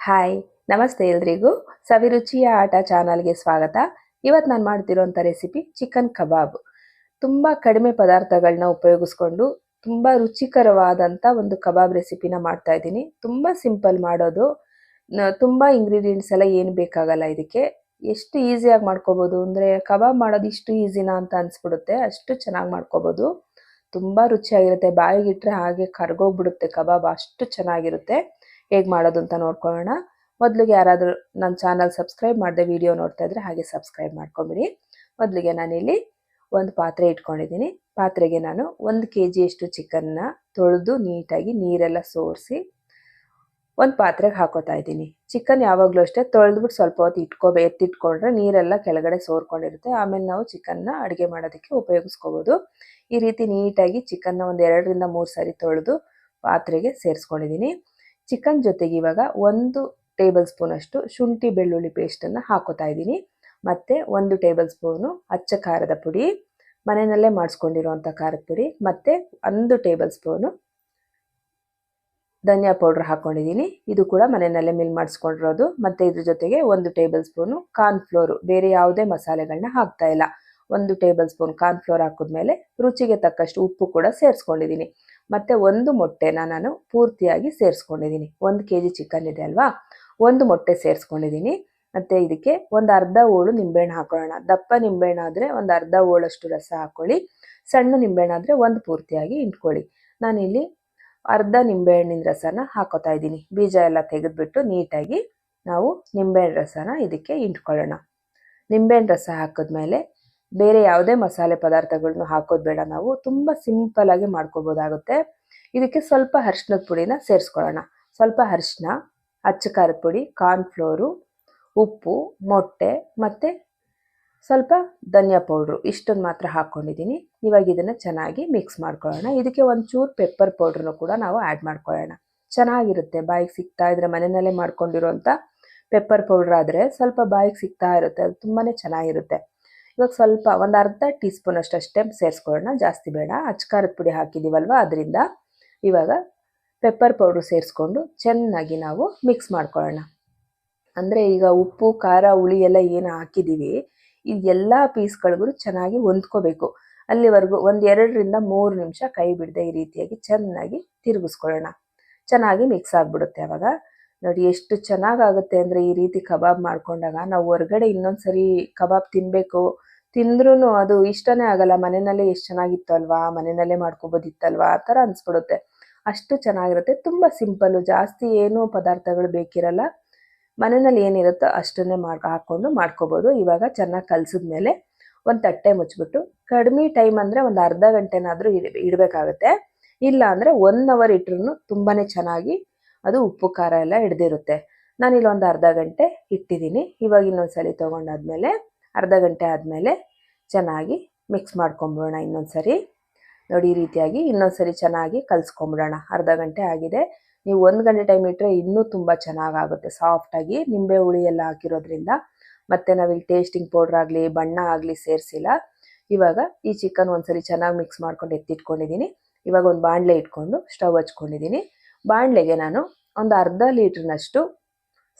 Hi, ನಮಸ್ತೆ ಎಲ್ರಿಗೂ. ಸವಿರುಚಿಯ ಆಟ ಚಾನಲ್ಗೆ ಸ್ವಾಗತ. ಇವತ್ತು ನಾನು ಮಾಡ್ತಿರೋಂಥ ರೆಸಿಪಿ ಚಿಕನ್ ಕಬಾಬ್. ತುಂಬ ಕಡಿಮೆ ಪದಾರ್ಥಗಳನ್ನ ಉಪಯೋಗಿಸ್ಕೊಂಡು ತುಂಬ ರುಚಿಕರವಾದಂಥ ಒಂದು ಕಬಾಬ್ ರೆಸಿಪಿನ ಮಾಡ್ತಾ ಇದ್ದೀನಿ. ತುಂಬ ಸಿಂಪಲ್ ಮಾಡೋದು. ತುಂಬ ಇಂಗ್ರೀಡಿಯೆಂಟ್ಸ್ ಎಲ್ಲ ಏನು ಬೇಕಾಗಲ್ಲ ಇದಕ್ಕೆ. ಎಷ್ಟು ಈಸಿಯಾಗಿ ಮಾಡ್ಕೋಬೋದು? ಅಂದರೆ ಕಬಾಬ್ ಮಾಡೋದು ಇಷ್ಟು ಈಸಿನಾ ಅಂತ ಅನಿಸ್ಬಿಡುತ್ತೆ. ಅಷ್ಟು ಚೆನ್ನಾಗಿ ಮಾಡ್ಕೋಬೋದು. ತುಂಬ ರುಚಿಯಾಗಿರುತ್ತೆ. ಬಾಯಿಗಿಟ್ರೆ ಹಾಗೆ ಕರ್ಗೋಗ್ಬಿಡುತ್ತೆ ಕಬಾಬ್. ಅಷ್ಟು ಚೆನ್ನಾಗಿರುತ್ತೆ. ಹೇಗೆ ಮಾಡೋದು ಅಂತ ನೋಡ್ಕೊಳ್ಳೋಣ. ಮೊದಲಿಗೆ ಯಾರಾದರೂ ನನ್ನ ಚಾನಲ್ ಸಬ್ಸ್ಕ್ರೈಬ್ ಮಾಡದೆ ವಿಡಿಯೋ ನೋಡ್ತಾ ಇದ್ರೆ ಹಾಗೆ ಸಬ್ಸ್ಕ್ರೈಬ್ ಮಾಡ್ಕೊಂಬಿಡಿ. ಮೊದಲಿಗೆ ನಾನಿಲ್ಲಿ ಒಂದು ಪಾತ್ರೆ ಇಟ್ಕೊಂಡಿದ್ದೀನಿ. ಪಾತ್ರೆಗೆ ನಾನು ಒಂದು ಕೆ ಜಿಯಷ್ಟು ಚಿಕನ್ನ ತೊಳೆದು ನೀಟಾಗಿ ನೀರೆಲ್ಲ ಸೋರಿಸಿ ಒಂದು ಪಾತ್ರೆಗೆ ಹಾಕೋತಾ ಇದ್ದೀನಿ. ಚಿಕನ್ ಯಾವಾಗಲೂ ಅಷ್ಟೇ ತೊಳೆದ್ಬಿಟ್ಟು ಸ್ವಲ್ಪ ಹೊತ್ತು ಇಟ್ಕೋಬೇ ಎತ್ತಿಟ್ಕೊಂಡ್ರೆ ನೀರೆಲ್ಲ ಕೆಳಗಡೆ ಸೋರ್ಕೊಂಡಿರುತ್ತೆ. ಆಮೇಲೆ ನಾವು ಚಿಕನ್ನ ಅಡುಗೆ ಮಾಡೋದಕ್ಕೆ ಉಪಯೋಗಿಸ್ಕೋಬೋದು. ಈ ರೀತಿ ನೀಟಾಗಿ ಚಿಕನ್ನ ಒಂದು ಎರಡರಿಂದ ಮೂರು ಸಾರಿ ತೊಳೆದು ಪಾತ್ರೆಗೆ ಸೇರಿಸ್ಕೊಂಡಿದ್ದೀನಿ. ಚಿಕನ್ ಜೊತೆಗೆ ಇವಾಗ ಒಂದು ಟೇಬಲ್ ಸ್ಪೂನಷ್ಟು ಶುಂಠಿ ಬೆಳ್ಳುಳ್ಳಿ ಪೇಸ್ಟನ್ನು ಹಾಕೋತಾ ಇದ್ದೀನಿ. ಮತ್ತು ಒಂದು ಟೇಬಲ್ ಸ್ಪೂನು ಅಚ್ಚ ಖಾರದ ಪುಡಿ, ಮನೆಯಲ್ಲೇ ಮಾಡಿಸ್ಕೊಂಡಿರೋಂಥ ಖಾರದ ಪುಡಿ, ಮತ್ತು ಒಂದು ಟೇಬಲ್ ಸ್ಪೂನು ಧನಿಯಾ ಪೌಡ್ರ್ ಹಾಕ್ಕೊಂಡಿದ್ದೀನಿ ಇದು ಕೂಡ ಮನೆಯಲ್ಲೇ ಮಿಲ್ ಮಾಡಿಸ್ಕೊಂಡಿರೋದು. ಮತ್ತು ಇದ್ರ ಜೊತೆಗೆ ಒಂದು ಟೇಬಲ್ ಸ್ಪೂನು ಕಾರ್ನ್ಫ್ಲೋರು, ಬೇರೆ ಯಾವುದೇ ಮಸಾಲೆಗಳನ್ನ ಹಾಕ್ತಾ ಇಲ್ಲ. ಒಂದು ಟೇಬಲ್ ಸ್ಪೂನ್ ಕಾರ್ನ್ಫ್ಲೋರ್ ಹಾಕಿದ್ಮೇಲೆ ರುಚಿಗೆ ತಕ್ಕಷ್ಟು ಉಪ್ಪು ಕೂಡ ಸೇರಿಸ್ಕೊಂಡಿದ್ದೀನಿ. ಮತ್ತು ಒಂದು ಮೊಟ್ಟೆನ ನಾನು ಪೂರ್ತಿಯಾಗಿ ಸೇರಿಸ್ಕೊಂಡಿದ್ದೀನಿ. ಒಂದು ಕೆ ಜಿ ಚಿಕನ್ ಇದೆ ಅಲ್ವಾ? ಒಂದು ಮೊಟ್ಟೆ ಸೇರಿಸ್ಕೊಂಡಿದ್ದೀನಿ. ಮತ್ತು ಇದಕ್ಕೆ ಒಂದು ಅರ್ಧ ಹೋಳು ನಿಂಬೆಹಣ್ಣು ಹಾಕೊಳ್ಳೋಣ. ದಪ್ಪ ನಿಂಬೆಹಣ್ಣು ಆದರೆ ಒಂದು ಅರ್ಧ ಹೋಳಷ್ಟು ರಸ ಹಾಕ್ಕೊಳ್ಳಿ ಸಣ್ಣ ನಿಂಬೆಹಣ್ಣು ಆದರೆ ಒಂದು ಪೂರ್ತಿಯಾಗಿ ಇಟ್ಕೊಳ್ಳಿ. ನಾನಿಲ್ಲಿ ಅರ್ಧ ನಿಂಬೆಹಣ್ಣಿನ ರಸನ ಹಾಕೋತಾ ಇದ್ದೀನಿ. ಬೀಜ ಎಲ್ಲ ತೆಗೆದುಬಿಟ್ಟು ನೀಟಾಗಿ ನಾವು ನಿಂಬೆಹಣ್ಣು ರಸನ ಇದಕ್ಕೆ ಇಂಟ್ಕೊಳ್ಳೋಣ. ನಿಂಬೆಹಣ್ಣು ರಸ ಹಾಕಿದ್ಮೇಲೆ ಬೇರೆ ಯಾವುದೇ ಮಸಾಲೆ ಪದಾರ್ಥಗಳನ್ನು ಹಾಕೋದು ಬೇಡ ನಾವು. ತುಂಬ ಸಿಂಪಲಾಗಿ ಮಾಡ್ಕೋಬೋದಾಗುತ್ತೆ. ಇದಕ್ಕೆ ಸ್ವಲ್ಪ ಅರ್ಶಿನದ ಪುಡಿನ ಸೇರಿಸ್ಕೊಳ್ಳೋಣ. ಸ್ವಲ್ಪ ಅರಿಶಿನ ಅಚ್ಚ ಖಾರದ ಪುಡಿ ಕಾರ್ನ್ಫ್ಲೋರು ಉಪ್ಪು, ಮೊಟ್ಟೆ ಮತ್ತು ಸ್ವಲ್ಪ ಧನಿಯಾ ಪೌಡ್ರು. ಇಷ್ಟೊಂದು ಮಾತ್ರ ಹಾಕ್ಕೊಂಡಿದ್ದೀನಿ ಇವಾಗ ಇದನ್ನು ಚೆನ್ನಾಗಿ ಮಿಕ್ಸ್ ಮಾಡ್ಕೊಳ್ಳೋಣ. ಇದಕ್ಕೆ ಒಂಚೂರು ಪೆಪ್ಪರ್ ಪೌಡ್ರನ್ನು ಕೂಡ ನಾವು ಆ್ಯಡ್ ಮಾಡ್ಕೊಳ್ಳೋಣ. ಚೆನ್ನಾಗಿರುತ್ತೆ. ಬಾಯಿಗೆ ಸಿಗ್ತಾ ಇದ್ರೆ ಮನೆಯಲ್ಲೇ ಮಾಡ್ಕೊಂಡಿರೋಂಥ ಪೆಪ್ಪರ್ ಪೌಡ್ರ್ ಆದರೆ ಸ್ವಲ್ಪ ಬಾಯಿಗೆ ಸಿಗ್ತಾ ಇರುತ್ತೆ. ಅದು ತುಂಬಾ ಚೆನ್ನಾಗಿರುತ್ತೆ. ಇವಾಗ ಸ್ವಲ್ಪ ಒಂದು ಅರ್ಧ ಟೀ ಸ್ಪೂನ್ ಅಷ್ಟು ಸೇರಿಸ್ಕೊಳ್ಳೋಣ. ಜಾಸ್ತಿ ಬೇಡ. ಅಚ್ಕಾರದ ಪುಡಿ ಹಾಕಿದ್ದೀವಲ್ವ ಅದರಿಂದ ಇವಾಗ ಪೆಪ್ಪರ್ ಪೌಡ್ರು ಸೇರಿಸ್ಕೊಂಡು ಚೆನ್ನಾಗಿ ನಾವು ಮಿಕ್ಸ್ ಮಾಡ್ಕೊಳ್ಳೋಣ. ಅಂದರೆ ಈಗ ಉಪ್ಪು, ಖಾರ, ಹುಳಿ ಎಲ್ಲ ಏನು ಹಾಕಿದ್ದೀವಿ ಇದೆಲ್ಲ ಪೀಸ್ಗಳಿಗೂ ಚೆನ್ನಾಗಿ ಹೊಂದ್ಕೋಬೇಕು. ಅಲ್ಲಿವರೆಗೂ ಒಂದು ಎರಡರಿಂದ ಮೂರು ನಿಮಿಷ ಕೈ ಬಿಡದೆ ಈ ರೀತಿಯಾಗಿ ಚೆನ್ನಾಗಿ ತಿರುಗಿಸ್ಕೊಳ್ಳೋಣ. ಚೆನ್ನಾಗಿ ಮಿಕ್ಸ್ ಆಗಿಬಿಡುತ್ತೆ ಅವಾಗ. ನೋಡಿ ಎಷ್ಟು ಚೆನ್ನಾಗಾಗುತ್ತೆ ಅಂದರೆ ಈ ರೀತಿ ಕಬಾಬ್ ಮಾಡ್ಕೊಂಡಾಗ. ನಾವು ಹೊರಗಡೆ ಇನ್ನೊಂದು ಸರಿ ಕಬಾಬ್ ತಿನ್ನಬೇಕು ತಿಂದ್ರೂ ಅದು ಇಷ್ಟನೇ ಆಗಲ್ಲ, ಮನೆಯಲ್ಲೇ ಎಷ್ಟು ಚೆನ್ನಾಗಿತ್ತು ಅಲ್ವಾ, ಮನೆಯಲ್ಲೇ ಮಾಡ್ಕೊಬೋದಿತ್ತಲ್ವಾ, ಆ ಥರ ಅನಿಸ್ಬಿಡುತ್ತೆ. ಅಷ್ಟು ಚೆನ್ನಾಗಿರುತ್ತೆ, ತುಂಬ ಸಿಂಪಲ್ಲು, ಜಾಸ್ತಿ ಏನೂ ಪದಾರ್ಥಗಳು ಬೇಕಿರಲ್ಲ, ಮನೆಯಲ್ಲಿ ಏನಿರುತ್ತೋ ಅಷ್ಟನ್ನೇ ಮಾಡಿ, ಹಾಕ್ಕೊಂಡು ಮಾಡ್ಕೋಬೋದು. ಇವಾಗ ಚೆನ್ನಾಗಿ ಕಲಸಿದ್ಮೇಲೆ ಒಂದು ತಟ್ಟೆ ಮುಚ್ಚಿಬಿಟ್ಟು ಕಡಿಮೆ ಟೈಮ್ ಅಂದರೆ ಒಂದು ಅರ್ಧ ಗಂಟೆನಾದರೂ ಇಡ, ಇಡಬೇಕಾಗುತ್ತೆ. ಇಲ್ಲ ಅಂದರೆ ಒನ್ ಅವರ್ ಇಟ್ರೂ ತುಂಬಾ ಚೆನ್ನಾಗಿ ಅದು ಉಪ್ಪು, ಖಾರ ಎಲ್ಲ ಹಿಡ್ದಿರುತ್ತೆ. ನಾನಿಲ್ಲೊಂದು ಅರ್ಧ ಗಂಟೆ ಇಟ್ಟಿದ್ದೀನಿ. ಇವಾಗ ಇನ್ನೊಂದು ಸಲ ತೊಗೊಂಡಾದ್ಮೇಲೆ ಅರ್ಧ ಗಂಟೆ ಆದಮೇಲೆ ಚೆನ್ನಾಗಿ ಮಿಕ್ಸ್ ಮಾಡ್ಕೊಂಬಿಡೋಣ ಇನ್ನೊಂದು ಸರಿ ನೋಡಿ, ಈ ರೀತಿಯಾಗಿ ಇನ್ನೊಂದು ಸರಿ ಚೆನ್ನಾಗಿ ಕಲಿಸ್ಕೊಂಬಿಡೋಣ. ಅರ್ಧ ಗಂಟೆ ಆಗಿದೆ. ನೀವು ಒಂದು ಗಂಟೆ ಟೈಮ್ ಇಟ್ಟರೆ ಇನ್ನೂ ತುಂಬ ಚೆನ್ನಾಗಾಗುತ್ತೆ. ಸಾಫ್ಟಾಗಿ ನಿಂಬೆ ಹುಳಿ ಎಲ್ಲ ಹಾಕಿರೋದ್ರಿಂದ ಮತ್ತು ನಾವಿಲ್ಲಿ ಟೇಸ್ಟಿಂಗ್ ಪೌಡ್ರ್ ಆಗಲಿ, ಬಣ್ಣ ಆಗಲಿ ಸೇರಿಸಿಲ್ಲ. ಇವಾಗ ಈ ಚಿಕನ್ ಒಂದ್ಸರಿ ಚೆನ್ನಾಗಿ ಮಿಕ್ಸ್ ಮಾಡ್ಕೊಂಡು ಎತ್ತಿಟ್ಕೊಂಡಿದ್ದೀನಿ. ಇವಾಗ ಒಂದು ಬಾಣಲೆ ಇಟ್ಕೊಂಡು ಸ್ಟವ್ ಹಚ್ಕೊಂಡಿದ್ದೀನಿ. ಬಾಣಲೆಗೆ ನಾನು ಒಂದು ಅರ್ಧ ಲೀಟ್ರ್ನಷ್ಟು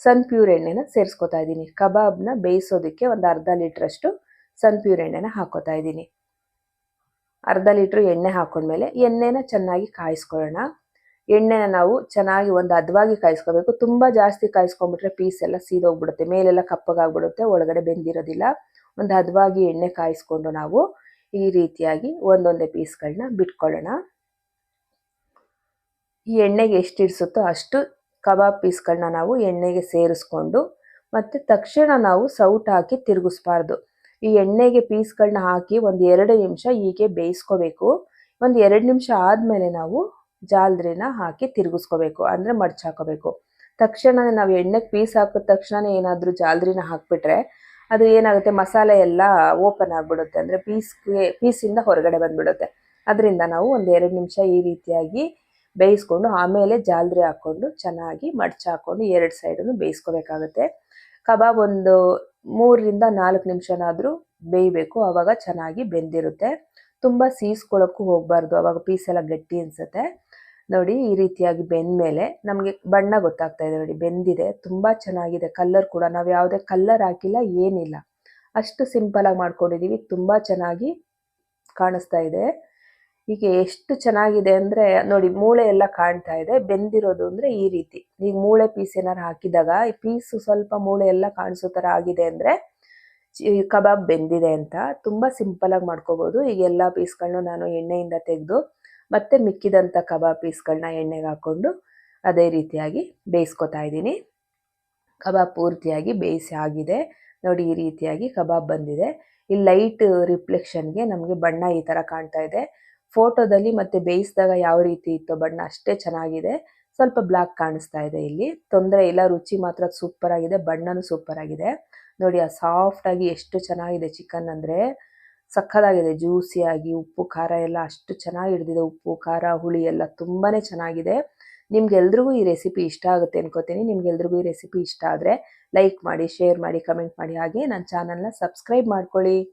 ಸನ್ ಪ್ಯೂರ್ ಎಣ್ಣೆನ ಸೇರಿಸ್ಕೊತಾ ಇದ್ದೀನಿ. ಕಬಾಬ್ನ ಬೇಯಿಸೋದಕ್ಕೆ ಒಂದು ಅರ್ಧ ಲೀಟ್ರಷ್ಟು ಸನ್ ಪ್ಯೂರ್ ಎಣ್ಣೆನ ಹಾಕೋತಾ ಇದ್ದೀನಿ. ಅರ್ಧ ಲೀಟ್ರ್ ಎಣ್ಣೆ ಹಾಕೊಂಡ್ಮೇಲೆ ಎಣ್ಣೆನ ಚೆನ್ನಾಗಿ ಕಾಯಿಸ್ಕೊಳ್ಳೋಣ. ಎಣ್ಣೆನ ನಾವು ಚೆನ್ನಾಗಿ ಒಂದು ಹದವಾಗಿ ಕಾಯಿಸ್ಕೋಬೇಕು. ತುಂಬ ಜಾಸ್ತಿ ಕಾಯಿಸ್ಕೊಂಡ್ಬಿಟ್ರೆ ಪೀಸ್ ಎಲ್ಲ ಸೀದೋಗ್ಬಿಡುತ್ತೆ. ಮೇಲೆಲ್ಲ ಕಪ್ಪಗಾಗ್ಬಿಡುತ್ತೆ. ಒಳಗಡೆ ಬೆಂದಿರೋದಿಲ್ಲ. ಒಂದು ಹದವಾಗಿ ಎಣ್ಣೆ ಕಾಯಿಸ್ಕೊಂಡು ನಾವು ಈ ರೀತಿಯಾಗಿ ಒಂದೊಂದೇ ಪೀಸ್ಗಳನ್ನ ಬಿಟ್ಕೊಳ್ಳೋಣ. ಈ ಎಣ್ಣೆಗೆ ಎಷ್ಟು ಇಡಿಸುತ್ತೋ ಅಷ್ಟು ಕಬಾಬ್ ಪೀಸ್ಗಳನ್ನ ನಾವು ಎಣ್ಣೆಗೆ ಸೇರಿಸ್ಕೊಂಡು ಮತ್ತು ತಕ್ಷಣ ನಾವು ಸೌಟ್ ಹಾಕಿ ತಿರುಗಿಸ್ಬಾರ್ದು. ಈ ಎಣ್ಣೆಗೆ ಪೀಸ್ಗಳನ್ನ ಹಾಕಿ ಒಂದು ಎರಡು ನಿಮಿಷ ಹೀಗೆ ಬೇಯಿಸ್ಕೋಬೇಕು. ಒಂದು ಎರಡು ನಿಮಿಷ ಆದಮೇಲೆ ನಾವು ಜಾಲ್ರಿನ ಹಾಕಿ ತಿರುಗಿಸ್ಕೋಬೇಕು. ಅಂದರೆ ಮಡ್ಚಾಕೋಬೇಕು ತಕ್ಷಣ ನಾವು ಎಣ್ಣೆಗೆ ಪೀಸ್ ಹಾಕಿದ ತಕ್ಷಣ ಏನಾದರೂ ಜಾಲ್ರಿನ ಹಾಕಿಬಿಟ್ರೆ ಅದು ಏನಾಗುತ್ತೆ ಮಸಾಲೆ ಎಲ್ಲ ಓಪನ್ ಆಗಿಬಿಡುತ್ತೆ. ಅಂದರೆ ಪೀಸ್ಗೆ, ಪೀಸಿಂದ ಹೊರಗಡೆ ಬಂದುಬಿಡುತ್ತೆ. ಅದರಿಂದ ನಾವು ಒಂದು ಎರಡು ನಿಮಿಷ ಈ ರೀತಿಯಾಗಿ ಬೇಯಿಸ್ಕೊಂಡು ಆಮೇಲೆ ಜಾಲ್ರಿ ಹಾಕ್ಕೊಂಡು ಚೆನ್ನಾಗಿ ಮಡ್ಚ ಹಾಕ್ಕೊಂಡು ಎರಡು ಸೈಡನ್ನು ಬೇಯಿಸ್ಕೋಬೇಕಾಗುತ್ತೆ. ಕಬಾಬ್ ಒಂದು ಮೂರರಿಂದ ನಾಲ್ಕು ನಿಮಿಷನಾದರೂ ಬೇಯಬೇಕು ಆವಾಗ ಚೆನ್ನಾಗಿ ಬೆಂದಿರುತ್ತೆ. ತುಂಬ ಸೀಸ್ಕೊಳ್ಳೋಕ್ಕೂ ಹೋಗಬಾರ್ದು ಆವಾಗ ಪೀಸ್ ಎಲ್ಲ ಗಟ್ಟಿ ಅನಿಸುತ್ತೆ. ನೋಡಿ, ಈ ರೀತಿಯಾಗಿ ಬೆಂದ್ಮೇಲೆ ನಮಗೆ ಬಣ್ಣ ಗೊತ್ತಾಗ್ತಾ ಇದೆ ನೋಡಿ, ಬೆಂದಿದೆ, ತುಂಬ ಚೆನ್ನಾಗಿದೆ ಕಲ್ಲರ್ ಕೂಡ. ನಾವು ಯಾವುದೇ ಕಲ್ಲರ್ ಹಾಕಿಲ್ಲ, ಏನಿಲ್ಲ. ಅಷ್ಟು ಸಿಂಪಲ್ ಆಗಿ ತುಂಬ ತುಂಬಾ ಚೆನ್ನಾಗಿ ಕಾಣಿಸ್ತಾ ಇದೆ. ಈಗ ಎಷ್ಟು ಚೆನ್ನಾಗಿದೆ ಅಂದ್ರೆ, ನೋಡಿ ಮೂಳೆ ಎಲ್ಲ ಕಾಣ್ತಾ ಇದೆ, ಬೆಂದಿರೋದು ಅಂದ್ರೆ ಈ ರೀತಿ. ಈಗ ಮೂಳೆ ಪೀಸ್ ಏನಾರು ಹಾಕಿದಾಗ, ಈ ಪೀಸು ಸ್ವಲ್ಪ ಮೂಳೆ ಎಲ್ಲ ಕಾಣಿಸೋ ಥರ ಆಗಿದೆ ಅಂದ್ರೆ ಕಬಾಬ್ ಬೆಂದಿದೆ ಅಂತ. ತುಂಬಾ ಸಿಂಪಲ್ ಆಗಿ ಮಾಡ್ಕೋಬಹುದು ಈಗ ಎಲ್ಲಾ ಪೀಸ್ಗಳನ್ನೂ ನಾನು ಎಣ್ಣೆಯಿಂದ ತೆಗೆದು, ಮತ್ತೆ ಮಿಕ್ಕಿದಂತ ಕಬಾಬ್ ಪೀಸ್ಗಳನ್ನ ಎಣ್ಣೆಗೆ ಹಾಕೊಂಡು ಅದೇ ರೀತಿಯಾಗಿ ಬೇಯಿಸ್ಕೊತಾ ಇದ್ದೀನಿ. ಕಬಾಬ್ ಪೂರ್ತಿಯಾಗಿ ಬೇಯಿಸಿ ಆಗಿದೆ. ನೋಡಿ ಈ ರೀತಿಯಾಗಿ ಕಬಾಬ್ ಬಂದಿದೆ. ಈ ಲೈಟ್ ರಿಫ್ಲೆಕ್ಷನ್ಗೆ ನಮಗೆ ಬಣ್ಣ ಈ ಥರ ಕಾಣ್ತಾ ಇದೆ. ಫೋಟೋದಲ್ಲಿ ಮತ್ತೆ ಬೇಯಿಸಿದಾಗ ಯಾವ ರೀತಿ ಇತ್ತು ಬಣ್ಣ ಅಷ್ಟೇ ಚೆನ್ನಾಗಿದೆ. ಸ್ವಲ್ಪ ಬ್ಲಾಕ್ ಕಾಣಿಸ್ತಾ ಇದೆ ಇಲ್ಲಿ. ತೊಂದರೆ ಇಲ್ಲ, ರುಚಿ ಮಾತ್ರ ಸೂಪರ್ ಆಗಿದೆ, ಬಣ್ಣನೂ ಸೂಪರ್ ಆಗಿದೆ. ನೋಡಿ, ಆ ಸಾಫ್ಟ್ ಆಗಿ ಎಷ್ಟು ಚೆನ್ನಾಗಿದೆ ಚಿಕನ್ ಅಂದ್ರೆ. ಸಕ್ಕದಾಗಿದೆ ಜ್ಯೂಸಿಯಾಗಿ ಉಪ್ಪು, ಖಾರ ಎಲ್ಲ ಅಷ್ಟು ಚೆನ್ನಾಗಿ ಹಿಡಿದಿದೆ. ಉಪ್ಪು, ಖಾರ, ಹುಳಿ ಎಲ್ಲ ತುಂಬಾನೇ ಚೆನ್ನಾಗಿದೆ. ನಿಮ್ಗೆಲ್ರಿಗೂ ಈ ರೆಸಿಪಿ ಇಷ್ಟ ಆಗುತ್ತೆ ಅನ್ಕೋತೀನಿ. ನಿಮ್ಗೆಲ್ರಿಗೂ ಈ ರೆಸಿಪಿ ಇಷ್ಟ ಆದರೆ ಲೈಕ್ ಮಾಡಿ, ಶೇರ್ ಮಾಡಿ, ಕಮೆಂಟ್ ಮಾಡಿ. ಹಾಗೆ ನನ್ನ ಚಾನಲ್ನ ಸಬ್ಸ್ಕ್ರೈಬ್ ಮಾಡ್ಕೊಳ್ಳಿ.